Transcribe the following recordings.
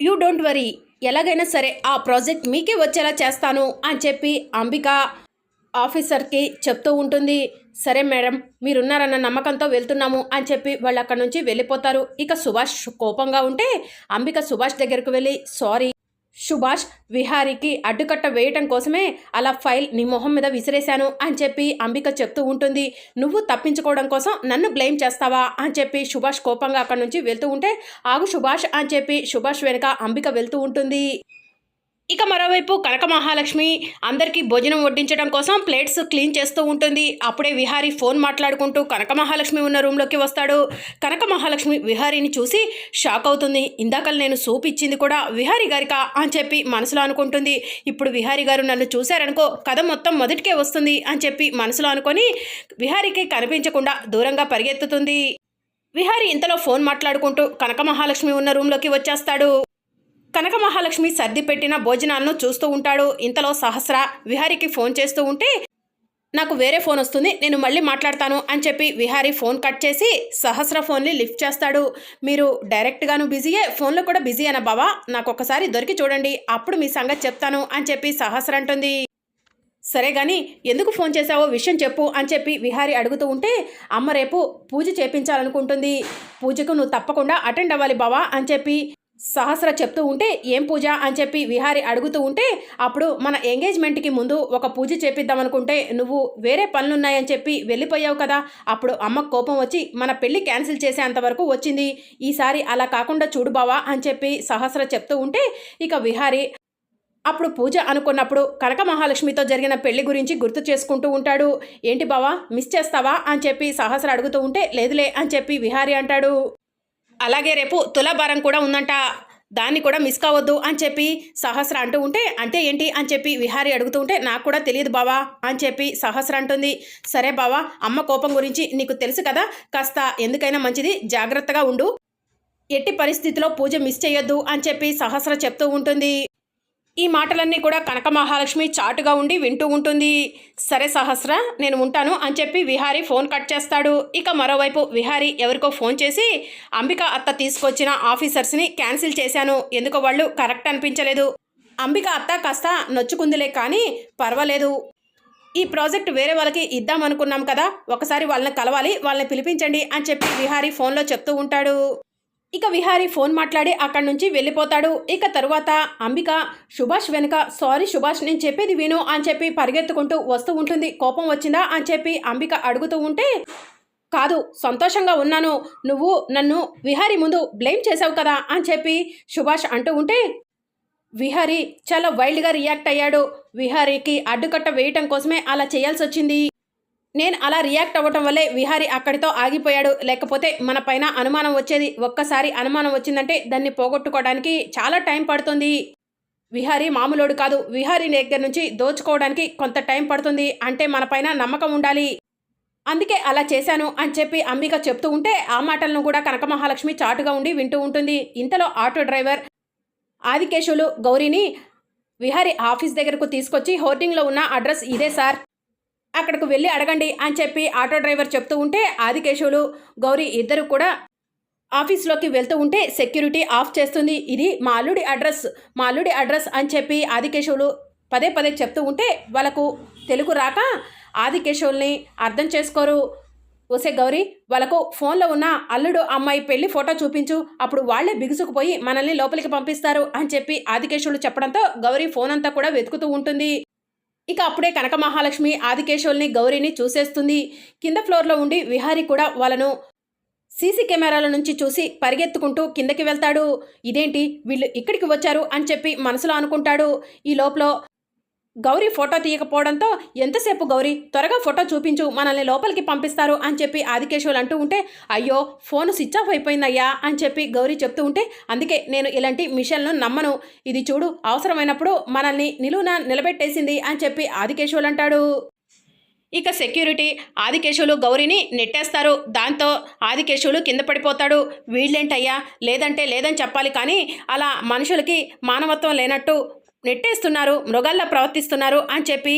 You don't worry ఎలాగైనా సరే ఆ ప్రాజెక్ట్ మీకే వచ్చేలా చేస్తాను అని చెప్పి అంబిక ఆఫీసర్కి చెప్తూ ఉంటుంది. సరే మేడం మీరున్నారన్న నమ్మకంతో వెళ్తున్నాము అని చెప్పి వాళ్ళు అక్కడి నుంచి వెళ్ళిపోతారు. ఇక సుభాష్ కోపంగా ఉంటే అంబిక సుభాష్ దగ్గరకు వెళ్ళి సారీ సుభాష్ విహారీకి అడ్డుకట్ట వేయటం కోసమే అలా ఫైల్ నీ మొహం మీద విసిరేశాను అని చెప్పి అంబిక చెప్తూ ఉంటుంది. నువ్వు తప్పించుకోవడం కోసం నన్ను బ్లేమ్ చేస్తావా అని చెప్పి సుభాష్ కోపంగా అక్కడి నుంచి వెళ్తూ ఉంటే ఆగు సుభాష్ అని చెప్పి సుభాష్ వెనుక అంబిక వెళ్తూ ఉంటుంది. ఇక మరోవైపు కనక మహాలక్ష్మి అందరికీ భోజనం వడ్డించడం కోసం ప్లేట్స్ క్లీన్ చేస్తూ ఉంటుంది. అప్పుడే విహారీ ఫోన్ మాట్లాడుకుంటూ కనక మహాలక్ష్మి ఉన్న రూమ్లోకి వస్తాడు. కనక మహాలక్ష్మి విహారీని చూసి షాక్ అవుతుంది. ఇందాకలు నేను సూప్ ఇచ్చింది కూడా విహారీ గారికా అని చెప్పి మనసులో అనుకుంటుంది. ఇప్పుడు విహారీ గారు నన్ను చూశారనుకో కథ మొత్తం మొదటికే వస్తుంది అని చెప్పి మనసులో అనుకొని విహారీకి కనిపించకుండా దూరంగా పరిగెత్తుతుంది. విహారీ ఇంతలో ఫోన్ మాట్లాడుకుంటూ కనక మహాలక్ష్మి ఉన్న రూమ్లోకి వచ్చేస్తాడు. కనక మహాలక్ష్మి సర్ది పెట్టిన భోజనాలను చూస్తూ ఉంటాడు. ఇంతలో సహస్ర విహారీకి ఫోన్ చేస్తూ ఉంటే నాకు వేరే ఫోన్ వస్తుంది నేను మళ్ళీ మాట్లాడతాను అని చెప్పి విహారీ ఫోన్ కట్ చేసి సహస్ర ఫోన్ని లిఫ్ట్ చేస్తాడు. మీరు డైరెక్ట్గాను బిజీయే ఫోన్లో కూడా బిజీ అన్న బావా? నాకు ఒకసారి దొరికి చూడండి అప్పుడు మీ సంగతి చెప్తాను అని చెప్పి సహస్ర అంటుంది. సరే గాని ఎందుకు ఫోన్ చేశావో విషయం చెప్పు అని చెప్పి విహారీ అడుగుతూ ఉంటే అమ్మ రేపు పూజ చేపించాలనుకుంటుంది. పూజకు నువ్వు తప్పకుండా అటెండ్ అవ్వాలి బావా అని చెప్పి సహస్ర చెప్తూ ఉంటే ఏం పూజ? అని చెప్పి విహారి అడుగుతూ ఉంటే అప్పుడు మన ఎంగేజ్మెంట్కి ముందు ఒక పూజ చేపిద్దామనుకుంటే నువ్వు వేరే పనులున్నాయని చెప్పి వెళ్ళిపోయావు కదా! అప్పుడు అమ్మ కోపం వచ్చి మన పెళ్ళి క్యాన్సిల్ చేసేంత వరకు వచ్చింది. ఈసారి అలా కాకుండా చూడు బావా! అని చెప్పి సహస్ర చెప్తూ ఉంటే ఇక విహారి అప్పుడు పూజ అనుకున్నప్పుడు కనక మహాలక్ష్మితో జరిగిన పెళ్ళి గురించి గుర్తు చేసుకుంటూ ఉంటాడు. ఏంటి బావా? మిస్ చేస్తావా? అని చెప్పి సహస్ర అడుగుతూ ఉంటే లేదులే అని చెప్పి విహారి అంటాడు. అలాగే రేపు తులాభారం కూడా ఉందంట. దాన్ని కూడా మిస్ కావద్దు అని చెప్పి సహస్ర అంటూ ఉంటే అంటే ఏంటి అని చెప్పి విహారి అడుగుతూ ఉంటే నాకు కూడా తెలియదు బావా అని చెప్పి సహస్ర అంటుంది. సరే బావా అమ్మ కోపం గురించి నీకు తెలుసు కదా కాస్త ఎందుకైనా మంచిది జాగ్రత్తగా ఉండు. ఎట్టి పరిస్థితిలో పూజ మిస్ చేయొద్దు అని చెప్పి సహస్ర చెప్తూ ఉంటుంది. ఈ మాటలన్నీ కూడా కనక మహాలక్ష్మి చాటుగా ఉండి వింటూ ఉంటుంది. సరే సహస్ర నేను ఉంటాను అని చెప్పి విహారీ ఫోన్ కట్ చేస్తాడు. ఇక మరోవైపు విహారీ ఎవరికో ఫోన్ చేసి అంబిక అత్త తీసుకొచ్చిన ఆఫీసర్స్ని క్యాన్సిల్ చేశాను. ఎందుకో వాళ్ళు కరెక్ట్ అనిపించలేదు. అంబిక అత్త కాస్త నొచ్చుకుందిలే కానీ పర్వాలేదు. ఈ ప్రాజెక్ట్ వేరే వాళ్ళకి ఇద్దామనుకున్నాం కదా ఒకసారి వాళ్ళని కలవాలి వాళ్ళని పిలిపించండి అని చెప్పి విహారీ ఫోన్లో చెప్తూ ఉంటాడు. ఇక విహారి ఫోన్ మాట్లాడి అక్కడి నుంచి వెళ్ళిపోతాడు. ఇక తరువాత అంబిక సుభాష్ వెనుక సారీ సుభాష్ నేను చెప్పేది విను అని చెప్పి పరిగెత్తుకుంటూ వస్తూ ఉంటుంది. కోపం వచ్చిందా? అని చెప్పి అంబిక అడుగుతూ ఉంటే కాదు సంతోషంగా ఉన్నాను. నువ్వు నన్ను విహారి ముందు బ్లేమ్ చేసావు కదా అని చెప్పి సుభాష్ అంటూ ఉంటే విహారి చాలా వైల్డ్గా రియాక్ట్ అయ్యాడు. విహారీకి అడ్డుకట్ట వేయటం కోసమే అలా చేయాల్సి వచ్చింది నేను అలా రియాక్ట్ అవ్వటం వల్లే విహారి అక్కడితో ఆగిపోయాడు. లేకపోతే మన పైన అనుమానం వచ్చేది. ఒక్కసారి అనుమానం వచ్చిందంటే దాన్ని పోగొట్టుకోవడానికి చాలా టైం పడుతుంది. విహారి మామూలోడు కాదు. విహారి దగ్గర నుంచి దోచుకోవడానికి కొంత టైం పడుతుంది. అంటే మన పైన నమ్మకం ఉండాలి. అందుకే అలా చేశాను అని చెప్పి అంబిక చెప్తూ ఉంటే ఆ మాటలను కూడా కనక మహాలక్ష్మి చాటుగా ఉండి వింటూ ఉంటుంది. ఇంతలో ఆటో డ్రైవర్ ఆదికేశులు గౌరీని విహారి ఆఫీస్ దగ్గరకు తీసుకొచ్చి హోర్డింగ్లో ఉన్న అడ్రస్ ఇదే సార్. అక్కడికి వెళ్ళి అడగండి అని చెప్పి ఆటో డ్రైవర్ చెప్తూ ఉంటే ఆదికేశవులు గౌరీ ఇద్దరు కూడా ఆఫీస్లోకి వెళ్తూ ఉంటే సెక్యూరిటీ ఆఫ్ చేస్తుంది. ఇది మా అల్లుడి అడ్రస్ మా అల్లుడి అడ్రస్ అని చెప్పి ఆదికేశవులు పదే పదే చెప్తూ ఉంటే వాళ్ళకు తెలుగు రాక ఆదికేశవుల్ని అర్థం చేసుకోరు. ఓసే గౌరీ వాళ్ళకు ఫోన్లో ఉన్న అల్లుడు అమ్మాయి పెళ్ళి ఫోటో చూపించు అప్పుడు వాళ్ళే బిగుసుకుపోయి మనల్ని లోపలికి పంపిస్తారు అని చెప్పి ఆదికేశవులు చెప్పడంతో గౌరీ ఫోన్ అంతా కూడా వెతుకుతూ ఉంటుంది. ఇక అప్పుడే కనక మహాలక్ష్మి ఆదికేశవుల్ని గౌరీని చూసేస్తుంది. కింద ఫ్లోర్లో ఉండి విహారీ కూడా వాళ్ళను సీసీ కెమెరాల నుంచి చూసి పరిగెత్తుకుంటూ కిందకి వెళ్తాడు. ఇదేంటి వీళ్ళు ఇక్కడికి వచ్చారు అని చెప్పి మనసులో అనుకుంటాడు. ఈ లోపల గౌరీ ఫోటో తీయకపోవడంతో ఎంతసేపు గౌరీ? త్వరగా ఫోటో చూపించు మనల్ని లోపలికి పంపిస్తారు అని చెప్పి ఆదికేశవులు అంటూ ఉంటే అయ్యో ఫోన్ స్విచ్ ఆఫ్ అయిపోయిందయ్యా అని చెప్పి గౌరీ చెప్తూ ఉంటే అందుకే నేను ఇలాంటి మిషన్లను నమ్మను. ఇది చూడు అవసరమైనప్పుడు మనల్ని నిలువున నిలబెట్టేసింది అని చెప్పి ఆదికేశవులు అంటాడు. ఇక సెక్యూరిటీ ఆదికేశవులు గౌరీని నెట్టేస్తారు. దాంతో ఆదికేశవులు కింద పడిపోతాడు. వీళ్ళేంటయ్యా? లేదంటే లేదని చెప్పాలి కానీ అలా మనుషులకి మానవత్వం లేనట్టు నెట్టేస్తున్నారు మృగాల్లా ప్రవర్తిస్తున్నారు అని చెప్పి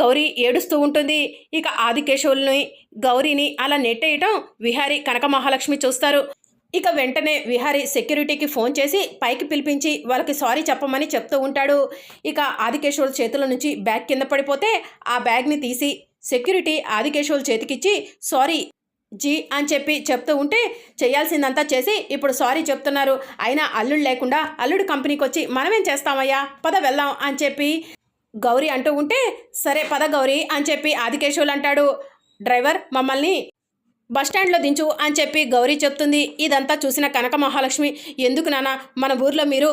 గౌరీ ఏడుస్తూ ఉంటుంది. ఇక ఆదికేశవుల్ని గౌరీని అలా నెట్టేయటం విహారీ కనక మహాలక్ష్మి చూస్తారు. ఇక వెంటనే విహారి సెక్యూరిటీకి ఫోన్ చేసి పైకి పిలిపించి వాళ్ళకి సారీ చెప్పమని చెప్తూ ఉంటాడు. ఇక ఆదికేశవుల చేతుల నుంచి బ్యాగ్ కింద పడిపోతే ఆ బ్యాగ్ని తీసి సెక్యూరిటీ ఆదికేశ్వర్ చేతికిచ్చి సారీ జీ అని చెప్పి చెప్తూ ఉంటే చేయాల్సిందంతా చేసి ఇప్పుడు సారీ చెప్తున్నారు. అయినా అల్లుడు లేకుండా అల్లుడు కంపెనీకి వచ్చి మనమేం చేస్తామయ్యా? పద వెళ్దాం అని చెప్పి గౌరీ అంటూ ఉంటే సరే పద గౌరీ అని చెప్పి ఆదికేశవులు అంటాడు. డ్రైవర్ మమ్మల్ని బస్ స్టాండ్లో దించు అని చెప్పి గౌరీ చెప్తుంది. ఇదంతా చూసిన కనక మహాలక్ష్మి ఎందుకు నాన్న మన ఊర్లో మీరు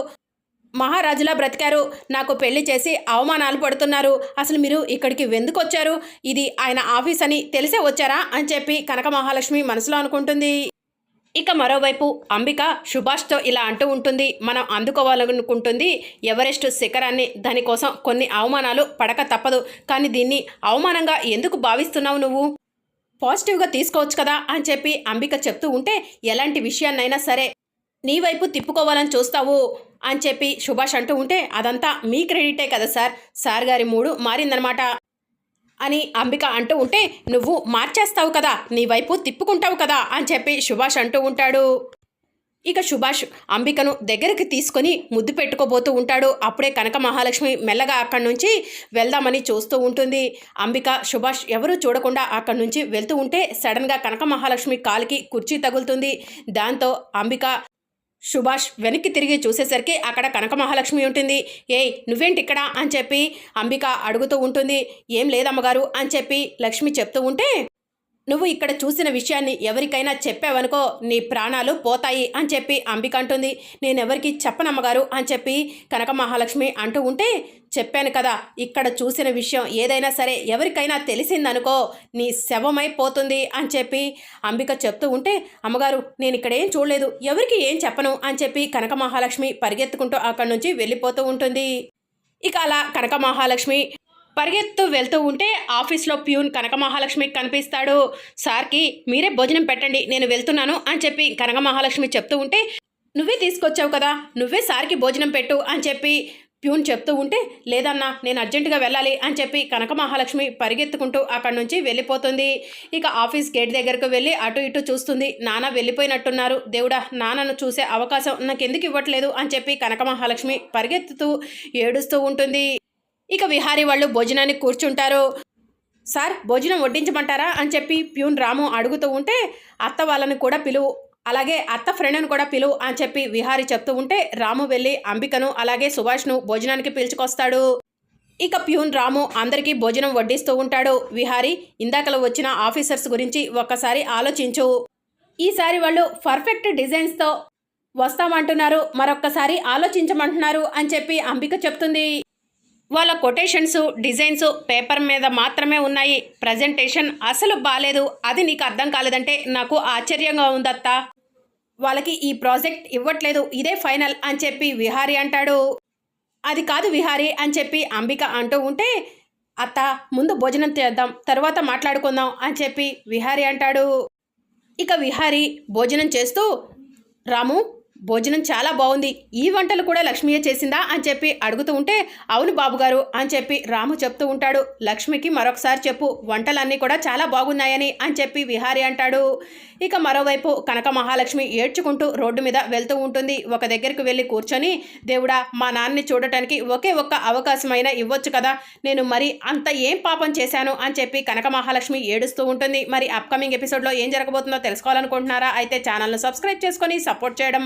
మహారాజులా బ్రతికారు. నాకు పెళ్ళి చేసి అవమానాలు పడుతున్నారు. అసలు మీరు ఇక్కడికి ఎందుకు వచ్చారు? ఇది ఆయన ఆఫీస్ అని తెలిసే వచ్చారా? అని చెప్పి కనక మహాలక్ష్మి మనసులో అనుకుంటుంది. ఇక మరోవైపు అంబిక సుభాష్తో ఇలా అంటూ ఉంటుంది. మనం అందుకోవాలనుకుంటుంది. ఎవరెస్ట్ శిఖరాన్ని దానికోసం కొన్ని అవమానాలు పడక తప్పదు. కానీ దీన్ని అవమానంగా ఎందుకు భావిస్తున్నావు నువ్వు? పాజిటివ్గా తీసుకోవచ్చు కదా? అని చెప్పి అంబిక చెప్తూ ఉంటే ఎలాంటి విషయాన్నైనా సరే నీ వైపు తిప్పుకోవాలని చూస్తావు. అని చెప్పి సుభాష్ అంటూ ఉంటే అదంతా మీ క్రెడిటే కదా సార్. సార్ గారి మూడు మారిందనమాట అని అంబిక అంటూ ఉంటే నువ్వు మార్చేస్తావు కదా నీ వైపు తిప్పుకుంటావు కదా అని చెప్పి సుభాష్ అంటూ ఉంటాడు. ఇక సుభాష్ అంబికను దగ్గరికి తీసుకొని ముద్దు పెట్టుకోబోతూ ఉంటాడు. అప్పుడే కనక మహాలక్ష్మి మెల్లగా అక్కడి నుంచి వెళ్దామని చూస్తూ ఉంటుంది. అంబిక సుభాష్ ఎవరూ చూడకుండా అక్కడి నుంచి వెళ్తూ ఉంటే సడన్గా కనక మహాలక్ష్మి కాలికి కుర్చీ తగులుతుంది. దాంతో అంబిక సుభాష్ వెనక్కి తిరిగి చూసేసరికి అక్కడ కనక మహాలక్ష్మి ఉంటుంది. ఏయ్ నువ్వేంటి ఇక్కడ? అని చెప్పి అంబిక అడుగుతూ ఉంటుంది. ఏం లేదమ్మగారు? అని చెప్పి లక్ష్మి చెప్తూ ఉంటే నువ్వు ఇక్కడ చూసిన విషయాన్ని ఎవరికైనా చెప్పావనుకో నీ ప్రాణాలు పోతాయి అని చెప్పి అంబిక అంటుంది. నేను ఎవరికి చెప్పనమ్మగారు అని చెప్పి కనక మహాలక్ష్మి అంటూ ఉంటే చెప్పాను కదా ఇక్కడ చూసిన విషయం ఏదైనా సరే ఎవరికైనా తెలిసిందనుకో నీ శవమైపోతుంది అని చెప్పి అంబిక చెప్తూ ఉంటే అమ్మగారు నేను ఇక్కడ ఏం చూడలేదు ఎవరికి ఏం చెప్పను అని చెప్పి కనక మహాలక్ష్మి పరిగెత్తుకుంటూ అక్కడి నుంచి వెళ్ళిపోతూ ఉంటుంది. ఇక అలా కనక మహాలక్ష్మి పరిగెత్తు వెళ్తూ ఉంటే ఆఫీస్లో ప్యూన్ కనక మహాలక్ష్మి కనిపిస్తాడు. సార్కి మీరే భోజనం పెట్టండి నేను వెళ్తున్నాను అని చెప్పి కనక మహాలక్ష్మి చెప్తూ ఉంటే నువ్వే తీసుకొచ్చావు కదా నువ్వే సార్కి భోజనం పెట్టు అని చెప్పి ప్యూన్ చెప్తూ ఉంటే లేదన్నా నేను అర్జెంటుగా వెళ్ళాలి అని చెప్పి కనక మహాలక్ష్మి పరిగెత్తుకుంటూ అక్కడి నుంచి వెళ్ళిపోతుంది. ఇక ఆఫీస్ గేట్ దగ్గరకు వెళ్ళి అటు ఇటు చూస్తుంది. నాన్న వెళ్ళిపోయినట్టున్నారు. దేవుడా నాన్నను చూసే అవకాశం నాకు ఎందుకు ఇవ్వట్లేదు అని చెప్పి కనక మహాలక్ష్మి పరిగెత్తుతూ ఏడుస్తూ ఉంటుంది. ఇక విహారీ వాళ్ళు భోజనానికి కూర్చుంటారు. సార్ భోజనం వడ్డించమంటారా? అని చెప్పి ప్యూన్ రాము అడుగుతూ ఉంటే అత్త వాళ్ళని కూడా పిలువు. అలాగే అత్త ఫ్రెండ్ని కూడా పిలువు. అని చెప్పి విహారీ చెప్తూ ఉంటే రాము వెళ్ళి అంబికను అలాగే సుభాష్ను భోజనానికి పిలుచుకొస్తాడు. ఇక ప్యూన్ రాము అందరికీ భోజనం వడ్డిస్తూ ఉంటాడు. విహారీ ఇందాకలో వచ్చిన ఆఫీసర్స్ గురించి ఒక్కసారి ఆలోచించు. ఈసారి వాళ్ళు పర్ఫెక్ట్ డిజైన్స్తో వస్తామంటున్నారు. మరొక్కసారి ఆలోచించమంటున్నారు అని చెప్పి అంబిక చెప్తుంది. వాళ్ళ కొటేషన్స్ డిజైన్స్ పేపర్ మీద మాత్రమే ఉన్నాయి. ప్రజెంటేషన్ అసలు బాలేదు. అది నీకు అర్థం కాలేదంటే నాకు ఆశ్చర్యంగా ఉందత్తా. వాళ్ళకి ఈ ప్రాజెక్ట్ ఇవ్వట్లేదు. ఇదే ఫైనల్ అని చెప్పి విహారీ అంటాడు. అది కాదు విహారీ అని చెప్పి అంబిక అంటూ ఉంటే అత్త ముందు భోజనం చేద్దాం తర్వాత మాట్లాడుకుందాం అని చెప్పి విహారీ అంటాడు. ఇక విహారీ భోజనం చేస్తూ రాము భోజనం చాలా బాగుంది. ఈ వంటలు కూడా లక్ష్మియే చేసిందా అని చెప్పి అడుగుతూ ఉంటే అవును బాబుగారు అని చెప్పి రాము చెప్తూ ఉంటాడు. లక్ష్మికి మరొకసారి చెప్పు వంటలన్నీ కూడా చాలా బాగున్నాయని అని చెప్పి విహారీ అంటాడు. ఇక మరోవైపు కనక మహాలక్ష్మి ఏడ్చుకుంటూ రోడ్డు మీద వెళ్తూ ఉంటుంది. ఒక దగ్గరికి వెళ్ళి కూర్చొని దేవుడా మా నాన్నని చూడటానికి ఒకే ఒక్క అవకాశమైన ఇవ్వచ్చు కదా. నేను మరి అంత ఏం పాపం చేశాను? అని చెప్పి కనక మహాలక్ష్మి ఏడుస్తూ ఉంటుంది. మరి అప్కమింగ్ ఎపిసోడ్లో ఏం జరగబోతుందో తెలుసుకోవాలనుకుంటున్నారా? అయితే ఛానల్ను సబ్స్క్రైబ్ చేసుకొని సపోర్ట్ చేయడం